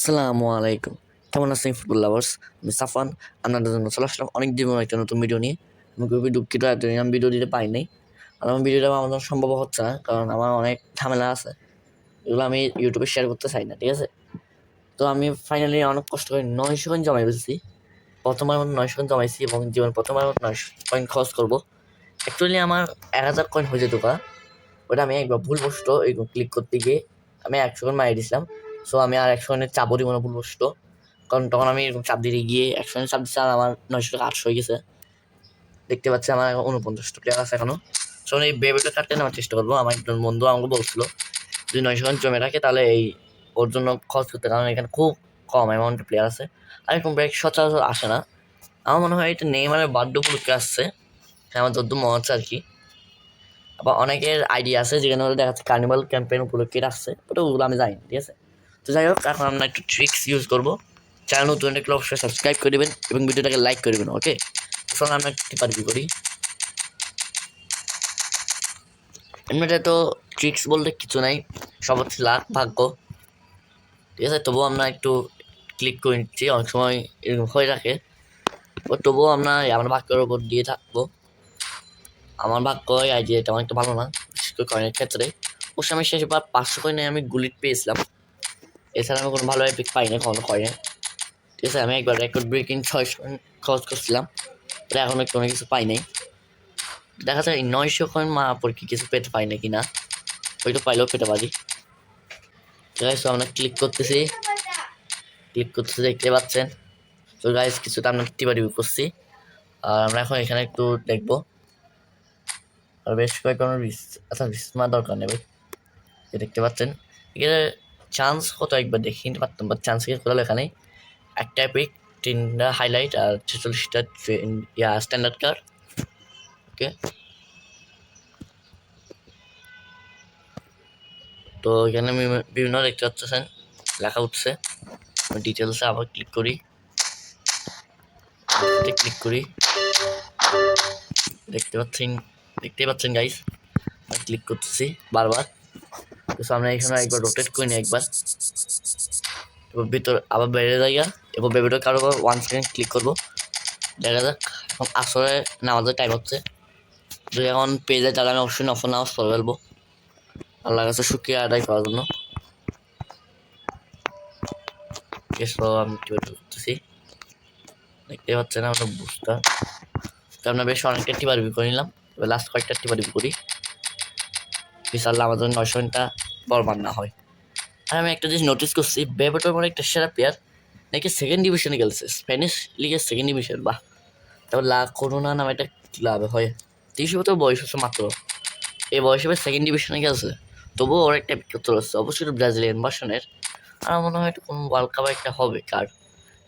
আসসালামু আলাইকুম। কেমন আছেন ফুটবল লাভার্স আমি সাফান আপনাদের জন্য চলে আসলাম অনেক দিন একটা নতুন ভিডিও নিয়ে। আমি খুবই দুঃখিত আমি ভিডিও দিতে পারি নাই। আর আমার ভিডিওটা আমার জন্য সম্ভব হচ্ছে না, কারণ আমার অনেক ঝামেলা আছে। এগুলো আমি ইউটিউবে শেয়ার করতে চাই না, ঠিক আছে? তো আমি ফাইনালি অনেক কষ্ট করে নয়শো কয়েন জমাই ফেলছি। প্রথমবার মতো নয়শো কয়েন জমাইছি এবং জীবন প্রথমবার মতো নয়শো কয়েন খরচ করব। অ্যাকচুয়ালি আমার এক হাজার কয়েন হয়ে যেত ওটা আমি একবার ভুল বসত এই ক্লিক করতে গিয়ে আমি একশো কয়েন মারিয়ে দিয়েছিলাম। সো আমি আর একশো কয়েনের চাপও দিব না ভুল কারণ তখন আমি এরকম চাপ দিয়ে গিয়ে একশো চাপ দিচ্ছি আর আমার নয়শো টাকা আটশো হয়ে গেছে। দেখতে পাচ্ছি আমার এখন উনপঞ্চাশ টাকা আছে এখনও। সো এই বেবিটা কাটতে নেওয়ার চেষ্টা করব। আমার একজন বন্ধু আমাকে বলছিল, যদি নয়শো কয়েন জমে রাখে, তাহলে এই ওর জন্য খরচ করতে। কারণ এখানে খুব কম অ্যামাউন্টের প্লেয়ার আছে। আর এরকম ব্রেক সচরাচর আসে না। আমার মনে হয় এটা নেইমারের বার্থডে উপলক্ষে আসছে। হ্যাঁ আমার যদ্দূর মনে হচ্ছে আর কি। আবার অনেকের আইডিয়া আছে, যেখানে দেখা যাচ্ছে কার্নিভাল ক্যাম্পেইন উপলক্ষে আসছে ওটা ওগুলো আমি জানি ঠিক আছে? তো যাই হোক, এখন আমরা একটু ট্রিক্স ইউজ করব। চ্যানেল নতুন একটা অবশ্যই সাবস্ক্রাইব করে দেবেন এবং ভিডিওটাকে লাইক করে দেবেন ওকে এখন আমরা একটি পারবি করি। এমনিতে তো ট্রিক্স বলতে কিছু নাই, সব হচ্ছে লাখ ভাগ্য। ঠিক আছে, তবুও আমরা একটু ক্লিক করে নিচ্ছি, অনেক সময় এরকম হয়ে থাকে। ও তবুও আমরা আমার ভাগ্যের উপর দিয়ে থাকব। আমার ভাগ্য আইডিয়াটা একটু ভালো না, বিশেষ করে কয়েনের ক্ষেত্রে। অবশ্য আমি শেষবার পাঁচশো কয়েনে আমি গুলিট পেয়েছিলাম। এছাড়া আমি কোনো ভালো পিক পাই না কোনো কয়েনে ঠিক আছে, আমি একবার রেকর্ড ব্রেকিং ছয়শো খরচ করছিলাম, এটা এখন অনেক কিছু পাই নাই। দেখা যায় নয়শো কয়েন মারার পর কি কিছু পেতে পাই না। কি না ওইটা পাইলেও পেতে পারি। আছে আমরা ক্লিক করতেছি। ক্লিক করতেছি, দেখতে পাচ্ছেন। তো গাইজ কিছুটা আমরা টিপা টিপি করছি। আর আমরা এখন এখানে একটু দেখব। আর বেশ রিস আচ্ছা রিস মারা দরকার নেই ভাই। দেখতে পাচ্ছেন। এখানে চান্স কত একবার দেখে পারতাম বা চান্স কোথাও লেখা নেই। একটা পিক তিনটা হাইলাইট আর ছেচল্লিশটা ইয়া স্ট্যান্ডার্ড কার্ড ওকে তো এখানে বিভিন্ন- দেখতে পাচ্ছেন, লেখা উঠছে। ডিটেলসে আবার ক্লিক করি। ক্লিক করি। দেখতে পাচ্ছেন দেখতে পাচ্ছেন গাইস ক্লিক করতেছি বারবার। সামনে এখানে একবার রোটেট করে নিই একবার। এবার ভিতর আবার বেড়ে জায়গা এবার বেবিটা কারও ওয়ান সেকেন্ড ক্লিক করব। দেখা যাক, এখন আসলে নামাজের টাইম হচ্ছে। যদি এখন পেয়ে যায় তাহলে আমি অবশ্যই নফল নামাজ পড়ে ফেলব। আল্লাহর কাছে শুক্রিয়া আদায় করার জন্য। আমি করতেছি। দেখতে পাচ্ছেন আমরা বুঝতে তো আমরা বেশ অনেকটা টিপা রিভিউ করে নিলাম। এবার লাস্ট কয়েকটা টিপা রিভিউ করি। বিশাল্লাহ আমাদের নয়শো ঘণ্টা বরবাদ না হয়। আর আমি একটা জিনিস নোটিস করছি বেবেটোর মানে একটা সেরা প্লেয়ার নাকি সেকেন্ড ডিভিশনে গেছে স্প্যানিশ লিগের সেকেন্ড ডিভিশন বাহ। তারপর লা করোনা নামে একটা ক্লাবে হয়, তিরিশ বছর বয়স হচ্ছে মাত্র। এই বয়সে সেকেন্ড ডিভিশনে গেছে তবুও ওর একটা বিখ্যাত রয়েছে অবশ্যই ব্রাজিলিয়ান ভার্সনের আর আমার মনে হয় কোনো ওয়ার্ল্ড কাপে একটা হবে, কার?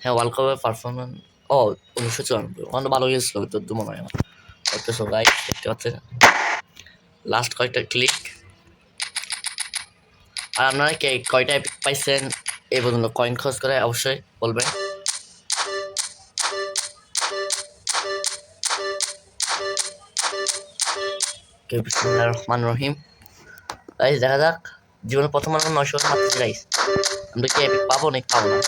হ্যাঁ ওয়ার্ল্ড কাপের পারফরমেন্স ও, উনিশশো চুরানব্বই আমার ভালো গেছিল তো দু মনে হয় আমার একটা সবাই দেখতে পাচ্ছেন লাস্ট কয়েকটা ক্লিক আপনারা কে কয়টা epic পাইছেন, এই পর্যন্ত কয়েন খরচ করে অবশ্যই বলবেন। রহমান রহিম। গাইস দেখা যাক, জীবনে প্রথম আমরা নয়শো মারতেছি গাইস আমরা কি এপিক পাবো নাকি পাবো না?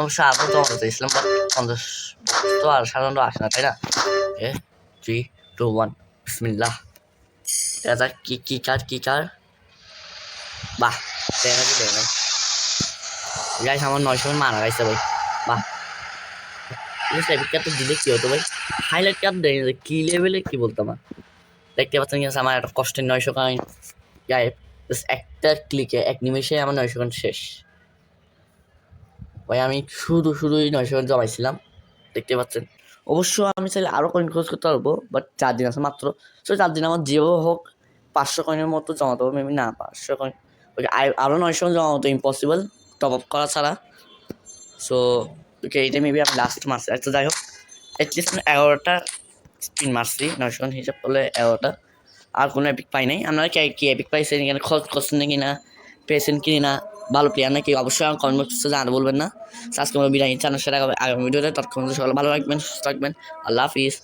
অবশ্য আগে তো আমাদের ইসলাম পঞ্চাশ, তো আর সাধারণত আসে না, তাই না? এ থ্রি টু ওয়ান বিসমিল্লাহ। দেখা যাক কি কি কার কি কার। বাহ দেখা কি দেখা গাইস আমার নয়শো মারা গাইছে ভাই। বাহ। এপিক কার্ড দিলে কি হতো ভাই? হাইলাইট কার্ড দেয় না, কি লেভেলে কি বলতাম আর দেখতে পাচ্ছেন কিন্তু আমার একটা কষ্টের নয়শো কয়েন গায়ে একটা ক্লিকে এক নিমেষে আমার নয়শো কয়েন শেষ। ভাই আমি শুধু শুধুই নয়শো কয়েন জমাইছিলাম। দেখতে পাচ্ছেন। অবশ্য আমি চাইলে আরও কয়েন খরচ করতে পারব বাট চার দিন আছে মাত্র। সো চার দিন আমার যেভাবে হোক পাঁচশো কয়েনের মতো জমাতে হবে মেবি না পাঁচশো কয়েন আরও নয়শো কয়েন জমাতো ইম্পসিবল টপ আপ করা ছাড়া। সো ওকে এইটা মেবি আমি লাস্ট মারছি একটা যাই হোক অ্যাটলিস্ট আমি এগারোটা স্পিন মারছি নয়শো হিসাব করলে এগারোটা আর কোনো এপিক পাই নাই। আপনারা কি কি এপিক পাইছেন এখানে খরচ করছেন নাকি না পেয়েছেন কি না ভালো প্লেয়ার নাকি, অবশ্যই আমার কমেন্ট বক্সে জানাতে বলবেন না। আজকে আমরা বিরিয়ানি চ্যানেল সেটা আগামী ভিডিওতে তৎক্ষণ সকালে ভালো রাখবেন সুস্থ থাকবেন। আল্লাহ হাফিজ।